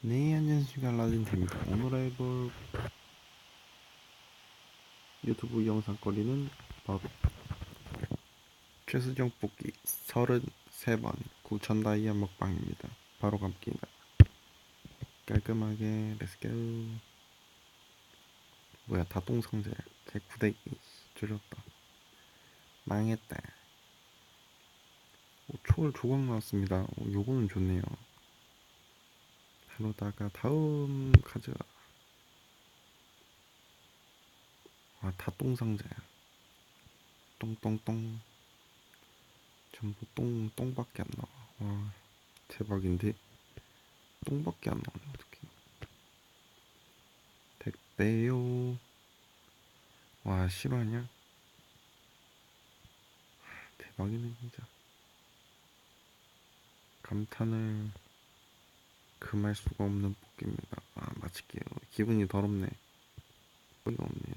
네, 안녕하십니까. 라딘입니다. 오늘 해볼 유튜브 영상거리는 바로 최수정 뽑기 33번 9천 다이아 먹방입니다. 바로 갑니다. 깔끔하게 렛츠고 뭐야 다똥상자야 제 구대기 줄였다 망했다 오, 초월 조각 나왔습니다 오, 요거는 좋네요 그러다가 다음 카드가 아 다똥상자야. 똥똥똥. 전부 똥 똥밖에 안 나와. 와 대박인데? 똥밖에 안 나오네 어떡해 택배요. 와 실화냐? 대박이네 진짜. 감탄을 금할 수가 없는 뽑기입니다. 아 마칠게요. 기분이 더럽네. 어이가 없네